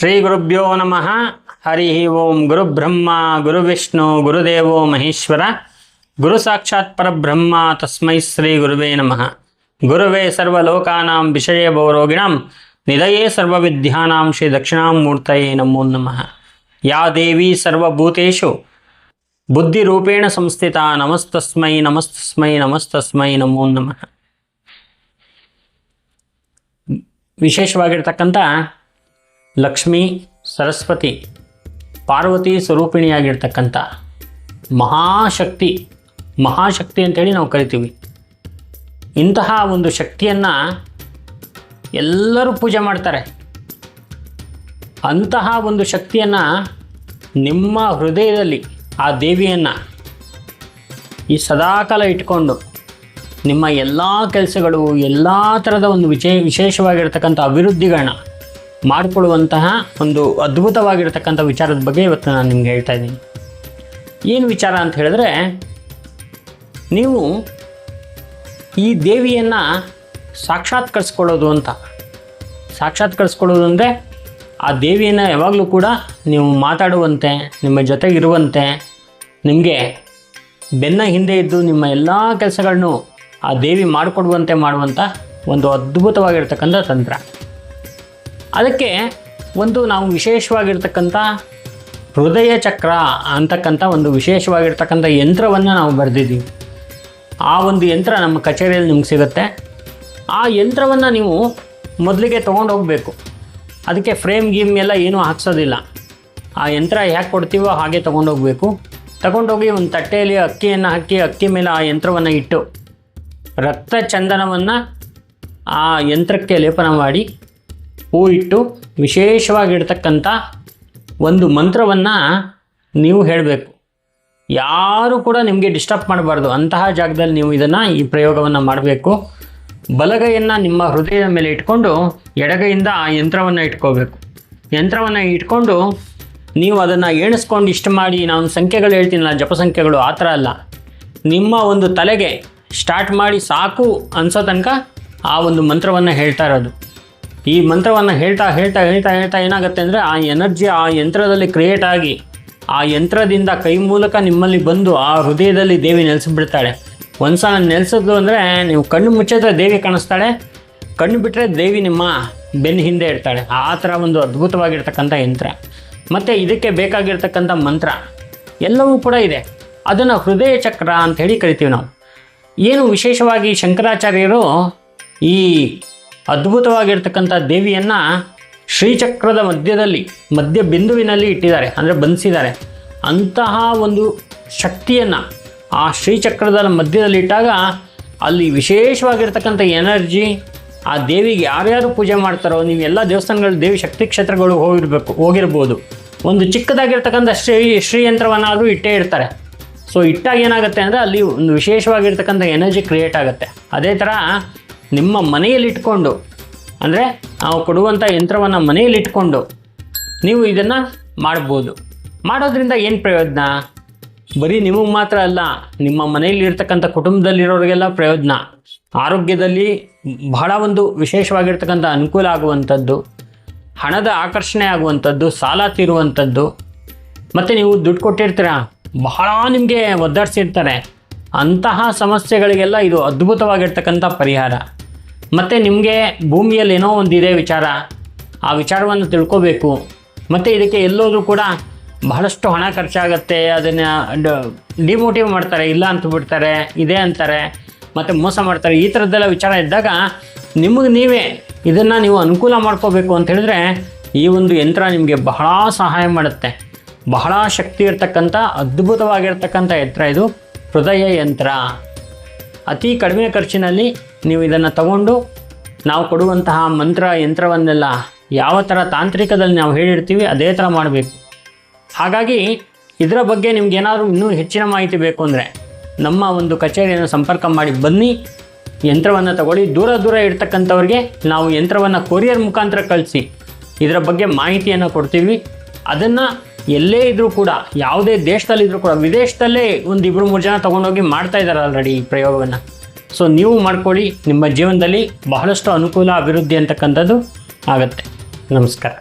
ಶ್ರೀ ಗುರುಭ್ಯೋ ನಮಃ. ಹರಿ ಓಂ ಗುರುಬ್ರಹ್ಮ ಗುರುವಿಷ್ಣು ಗುರುದೇವೋ ಮಹೇಶ್ವರ. ಗುರು ಸಾಕ್ಷಾತ್ ಪರಬ್ರಹ್ಮ, ತಸ್ಮೈ ಶ್ರೀ ಗುರುವೇ ನಮಃ. ಗುರುವೇ ಸರ್ವಲೋಕಾನಾಂ ವಿಷಯ ಭವರೋಗಿಣಾಂ ನಿಧಯೇ ಸರ್ವವಿದ್ಯಾನಾಂ ಶ್ರೀ ದಕ್ಷಿಣಾಮೂರ್ತಯೇ ನಮೋ ನಮಃ. ಯಾ ದೇವಿ ಸರ್ವಭೂತೇಷು. ಬುದ್ಧಿರೂಪೇಣ ಸಂಸ್ಥಿತ ನಮಸ್ತಸ್ಮೈ ನಮಸ್ತಸ್ಮೈ ನಮಸ್ತಸ್ಮೈ ನಮೋ ನಮಃ. ವಿಶೇಷವಾಗಿರ್ತಕ್ಕಂಥ ಲಕ್ಷ್ಮೀ ಸರಸ್ವತಿ ಪಾರ್ವತಿ ಸ್ವರೂಪಿಣಿಯಾಗಿರ್ತಕ್ಕಂಥ ಮಹಾಶಕ್ತಿ ಮಹಾಶಕ್ತಿ ಅಂತೇಳಿ ನಾವು ಕರಿತೀವಿ. ಇಂತಹ ಒಂದು ಶಕ್ತಿಯನ್ನು ಎಲ್ಲರೂ ಪೂಜೆ ಮಾಡ್ತಾರೆ. ಅಂತಹ ಒಂದು ಶಕ್ತಿಯನ್ನು ನಿಮ್ಮ ಹೃದಯದಲ್ಲಿ ಆ ದೇವಿಯನ್ನು ಈ ಸದಾಕಾಲ ಇಟ್ಕೊಂಡು ನಿಮ್ಮ ಎಲ್ಲ ಕೆಲಸಗಳು, ಎಲ್ಲ ಥರದ ಒಂದು ವಿಶೇ ವಿಶೇಷವಾಗಿರ್ತಕ್ಕಂಥ ಅಭಿವೃದ್ಧಿಗಳನ್ನ ಮಾಡಿಕೊಳ್ಳುವಂತಹ ಒಂದು ಅದ್ಭುತವಾಗಿರತಕ್ಕಂಥ ವಿಚಾರದ ಬಗ್ಗೆ ಇವತ್ತು ನಾನು ನಿಮ್ಗೆ ಹೇಳ್ತಾ ಇದ್ದೀನಿ. ಏನು ವಿಚಾರ ಅಂತ ಹೇಳಿದ್ರೆ, ನೀವು ಈ ದೇವಿಯನ್ನು ಸಾಕ್ಷಾತ್ಕರಿಸ್ಕೊಳ್ಳೋದು ಅಂತ. ಸಾಕ್ಷಾತ್ಕರಿಸ್ಕೊಳ್ಳೋದು ಅಂದರೆ ಆ ದೇವಿಯನ್ನು ಯಾವಾಗಲೂ ಕೂಡ ನೀವು ಮಾತಾಡುವಂತೆ, ನಿಮ್ಮ ಜೊತೆಗಿರುವಂತೆ ನಿಮಗೆ ಬೆನ್ನ ಹಿಂದೆ ಇದ್ದು ನಿಮ್ಮ ಎಲ್ಲ ಕೆಲಸಗಳನ್ನು ಆ ದೇವಿ ಮಾಡಿಕೊಡುವಂತೆ ಮಾಡುವಂಥ ಒಂದು ಅದ್ಭುತವಾಗಿರ್ತಕ್ಕಂಥ ತಂತ್ರ. ಅದಕ್ಕೆ ಒಂದು ನಾವು ವಿಶೇಷವಾಗಿರ್ತಕ್ಕಂಥ ಹೃದಯ ಚಕ್ರ ಅಂತಕ್ಕಂಥ ಒಂದು ವಿಶೇಷವಾಗಿರ್ತಕ್ಕಂಥ ಯಂತ್ರವನ್ನು ನಾವು ಬರೆದಿದ್ದೀವಿ. ಆ ಒಂದು ಯಂತ್ರ ನಮ್ಮ ಕಚೇರಿಯಲ್ಲಿ ನಿಮ್ಗೆ ಸಿಗುತ್ತೆ. ಆ ಯಂತ್ರವನ್ನು ನೀವು ಮೊದಲಿಗೆ ತೊಗೊಂಡು ಹೋಗಬೇಕು. ಅದಕ್ಕೆ ಫ್ರೇಮ್ ಗೀಮ್ ಎಲ್ಲ ಏನೂ ಹಾಕ್ಸೋದಿಲ್ಲ. ಆ ಯಂತ್ರ ಹೇಗೆ ಕೊಡ್ತೀವೋ ಹಾಗೆ ತೊಗೊಂಡೋಗ್ಬೇಕು ತಗೊಂಡೋಗಿ ಒಂದು ತಟ್ಟೆಯಲ್ಲಿ ಅಕ್ಕಿಯನ್ನು ಹಾಕಿ ಅಕ್ಕಿ ಮೇಲೆ ಆ ಯಂತ್ರವನ್ನು ಇಟ್ಟು ರಕ್ತ ಚಂದನವನ್ನು ಆ ಯಂತ್ರಕ್ಕೆ ಲೇಪನ ಮಾಡಿ ಹೂ ಇಟ್ಟು ವಿಶೇಷವಾಗಿರ್ತಕ್ಕಂಥ ಒಂದು ಮಂತ್ರವನ್ನು ನೀವು ಹೇಳಬೇಕು. ಯಾರು ಕೂಡ ನಿಮಗೆ ಡಿಸ್ಟರ್ಬ್ ಮಾಡಬಾರ್ದು. ಅಂತಹ ಜಾಗದಲ್ಲಿ ನೀವು ಇದನ್ನು ಈ ಪ್ರಯೋಗವನ್ನು ಮಾಡಬೇಕು. ಬಲಗೈಯನ್ನು ನಿಮ್ಮ ಹೃದಯದ ಮೇಲೆ ಇಟ್ಕೊಂಡು ಎಡಗೈಯಿಂದ ಆ ಯಂತ್ರವನ್ನು ಇಟ್ಕೋಬೇಕು. ಯಂತ್ರವನ್ನು ಇಟ್ಕೊಂಡು ನೀವು ಅದನ್ನು ಎಣಿಸ್ಕೊಂಡು ಇಷ್ಟು ಮಾಡಿ, ನಾನು ಸಂಖ್ಯೆಗಳು ಹೇಳ್ತೀನಲ್ಲ, ಜಪ ಸಂಖ್ಯೆಗಳು ಆ ಥರ ಅಲ್ಲ. ನಿಮ್ಮ ಒಂದು ತಲೆಗೆ ಸ್ಟಾರ್ಟ್ ಮಾಡಿ ಸಾಕು ಅನ್ಸೋ ತನಕ ಆ ಒಂದು ಮಂತ್ರವನ್ನು ಹೇಳ್ತಾ ಇರೋದು. ಈ ಮಂತ್ರವನ್ನು ಹೇಳ್ತಾ ಹೇಳ್ತಾ ಹೇಳ್ತಾ ಹೇಳ್ತಾ ಏನಾಗುತ್ತೆ ಅಂದರೆ ಆ ಎನರ್ಜಿ ಆ ಯಂತ್ರದಲ್ಲಿ ಕ್ರಿಯೇಟ್ ಆಗಿ ಆ ಯಂತ್ರದಿಂದ ಕೈ ಮೂಲಕ ನಿಮ್ಮಲ್ಲಿ ಬಂದು ಆ ಹೃದಯದಲ್ಲಿ ದೇವಿ ನೆಲೆಸಿಬಿಡ್ತಾಳೆ. ಒಂದು ಸಲ ನೆಲೆಸಿದ್ಲು ಅಂದರೆ ನೀವು ಕಣ್ಣು ಮುಚ್ಚಿದ್ರೆ ದೇವಿ ಕಾಣಿಸ್ತಾಳೆ, ಕಣ್ಣು ಬಿಟ್ಟರೆ ದೇವಿ ನಿಮ್ಮ ಬೆನ್ನ ಹಿಂದೆ ಇರ್ತಾಳೆ ಆ ಥರ ಒಂದು ಅದ್ಭುತವಾಗಿರ್ತಕ್ಕಂಥ ಯಂತ್ರ. ಮತ್ತು ಇದಕ್ಕೆ ಬೇಕಾಗಿರ್ತಕ್ಕಂಥ ಮಂತ್ರ ಎಲ್ಲವೂ ಕೂಡ ಇದೆ. ಅದನ್ನು ಹೃದಯ ಚಕ್ರ ಅಂತ ಹೇಳಿ ಕರಿತೀವಿ ನಾವು. ಏನು ವಿಶೇಷವಾಗಿ ಶಂಕರಾಚಾರ್ಯರು ಈ ಅದ್ಭುತವಾಗಿರ್ತಕ್ಕಂಥ ದೇವಿಯನ್ನು ಶ್ರೀಚಕ್ರದ ಮಧ್ಯದಲ್ಲಿ, ಮಧ್ಯ ಬಿಂದುವಿನಲ್ಲಿ ಇಟ್ಟಿದ್ದಾರೆ, ಅಂದರೆ ಬಂಧಿಸಿದ್ದಾರೆ. ಅಂತಹ ಒಂದು ಶಕ್ತಿಯನ್ನು ಆ ಶ್ರೀಚಕ್ರದ ಮಧ್ಯದಲ್ಲಿ ಇಟ್ಟಾಗ ಅಲ್ಲಿ ವಿಶೇಷವಾಗಿರ್ತಕ್ಕಂಥ ಎನರ್ಜಿ, ಆ ದೇವಿಗೆ ಯಾರ್ಯಾರು ಪೂಜೆ ಮಾಡ್ತಾರೋ, ನೀವು ಎಲ್ಲ ದೇವಸ್ಥಾನಗಳು ದೇವಿ ಶಕ್ತಿ ಕ್ಷೇತ್ರಗಳು ಹೋಗಿರಬೇಕು, ಹೋಗಿರ್ಬೋದು. ಒಂದು ಚಿಕ್ಕದಾಗಿರ್ತಕ್ಕಂಥ ಶ್ರೀ, ಶ್ರೀಯಂತ್ರವನ್ನಾದರೂ ಇಟ್ಟೇ ಇರ್ತಾರೆ. ಸೊ ಇಟ್ಟಾಗ ಏನಾಗುತ್ತೆ ಅಂದರೆ ಅಲ್ಲಿ ಒಂದು ವಿಶೇಷವಾಗಿರ್ತಕ್ಕಂಥ ಎನರ್ಜಿ ಕ್ರಿಯೇಟ್ ಆಗುತ್ತೆ. ಅದೇ ಥರ ನಿಮ್ಮ ಮನೆಯಲ್ಲಿಟ್ಕೊಂಡು, ಅಂದರೆ ನಾವು ಕೊಡುವಂಥ ಯಂತ್ರವನ್ನು ಮನೆಯಲ್ಲಿಟ್ಕೊಂಡು ನೀವು ಇದನ್ನು ಮಾಡ್ಬೋದು. ಮಾಡೋದ್ರಿಂದ ಏನು ಪ್ರಯೋಜನ? ಬರೀ ನಿಮಗೆ ಮಾತ್ರ ಅಲ್ಲ, ನಿಮ್ಮ ಮನೆಯಲ್ಲಿ ಇರ್ತಕ್ಕಂಥ ಕುಟುಂಬದಲ್ಲಿರೋರಿಗೆಲ್ಲ ಪ್ರಯೋಜನ. ಆರೋಗ್ಯದಲ್ಲಿ ಬಹಳ ಒಂದು ವಿಶೇಷವಾಗಿರ್ತಕ್ಕಂಥ ಅನುಕೂಲ ಆಗುವಂಥದ್ದು, ಹಣದ ಆಕರ್ಷಣೆ ಆಗುವಂಥದ್ದು, ಸಾಲ ತೀರುವಂಥದ್ದು. ಮತ್ತು ನೀವು ದುಡ್ಡು ಕೊಟ್ಟಿರ್ತೀರ? ಬಹಳ ನಿಮಗೆ ಒದ್ದಾಡಿಸಿರ್ತಾರೆ. ಅಂತಹ ಸಮಸ್ಯೆಗಳಿಗೆಲ್ಲ ಇದು ಅದ್ಭುತವಾಗಿರ್ತಕ್ಕಂಥ ಪರಿಹಾರ. ಮತ್ತು ನಿಮಗೆ ಭೂಮಿಯಲ್ಲಿ ಏನೋ ಇದೆ ವಿಚಾರ. ಆ ವಿಚಾರವನ್ನು ತಿಳ್ಕೋಬೇಕು. ಮತ್ತು ಇದಕ್ಕೆ ಎಲ್ಲೋದ್ರೂ ಕೂಡ ಬಹಳಷ್ಟು ಹಣ ಖರ್ಚಾಗತ್ತೆ, ಅದನ್ನು ಡಿಮೋಟಿವ್ ಮಾಡ್ತಾರೆ, ಇಲ್ಲ ಅಂತ ಬಿಡ್ತಾರೆ, ಇದೆ ಅಂತಾರೆ, ಮತ್ತು ಮೋಸ ಮಾಡ್ತಾರೆ, ಈ ಥರದ್ದೆಲ್ಲ ವಿಚಾರ ಇದ್ದಾಗ ನಿಮಗೆ ನೀವೇ ಇದನ್ನು ನೀವು ಅನುಕೂಲ ಮಾಡ್ಕೋಬೇಕು ಅಂತ ಹೇಳಿದ್ರೆ ಈ ಒಂದು ಯಂತ್ರ ನಿಮಗೆ ಬಹಳ ಸಹಾಯ ಮಾಡುತ್ತೆ. ಬಹಳ ಶಕ್ತಿ ಇರ್ತಕ್ಕಂಥ, ಅದ್ಭುತವಾಗಿರ್ತಕ್ಕಂಥ ಯಂತ್ರ ಇದು. ಹೃದಯ ಯಂತ್ರ. ಅತಿ ಕಡಿಮೆ ಖರ್ಚಿನಲ್ಲಿ ನೀವು ಇದನ್ನು ತಗೊಂಡು ನಾವು ಕೊಡುವಂತಹ ಮಂತ್ರ, ಯಂತ್ರವನ್ನೆಲ್ಲ ಯಾವ ಥರ ತಾಂತ್ರಿಕದಲ್ಲಿ ನಾವು ಹೇಳಿರ್ತೀವಿ ಅದೇ ಥರ ಮಾಡಬೇಕು. ಹಾಗಾಗಿ ಇದರ ಬಗ್ಗೆ ನಿಮ್ಗೆ ಏನಾದರೂ ಇನ್ನೂ ಹೆಚ್ಚಿನ ಮಾಹಿತಿ ಬೇಕು ಅಂದರೆ ನಮ್ಮ ಒಂದು ಕಚೇರಿಯನ್ನು ಸಂಪರ್ಕ ಮಾಡಿ ಬನ್ನಿ. ಯಂತ್ರವನ್ನು ತಗೊಳ್ಳಿ. ದೂರ ದೂರ ಇರ್ತಕ್ಕಂಥವ್ರಿಗೆ ನಾವು ಯಂತ್ರವನ್ನು ಕೊರಿಯರ್ ಮುಖಾಂತರ ಕಳಿಸಿ ಇದರ ಬಗ್ಗೆ ಮಾಹಿತಿಯನ್ನು ಕೊಡ್ತೀವಿ. ಅದನ್ನು ಎಲ್ಲೇ ಇದ್ದರೂ ಕೂಡ, ಯಾವುದೇ ದೇಶದಲ್ಲಿದ್ದರೂ ಕೂಡ, ವಿದೇಶದಲ್ಲೇ ಒಂದು ಇಬ್ಬರು ಮೂರು ಜನ ತೊಗೊಂಡೋಗಿ ಮಾಡ್ತಾ ಇದ್ದಾರೆ ಆಲ್ರೆಡಿ ಈ ಪ್ರಯೋಗವನ್ನು. ಸೊ ನೀವು ಮಾಡ್ಕೊಳ್ಳಿ ನಿಮ್ಮ ಜೀವನದಲ್ಲಿ ಬಹಳಷ್ಟು ಅನುಕೂಲ ಅಭಿವೃದ್ಧಿ ಅಂತಕ್ಕಂಥದ್ದು ಆಗುತ್ತೆ. ನಮಸ್ಕಾರ.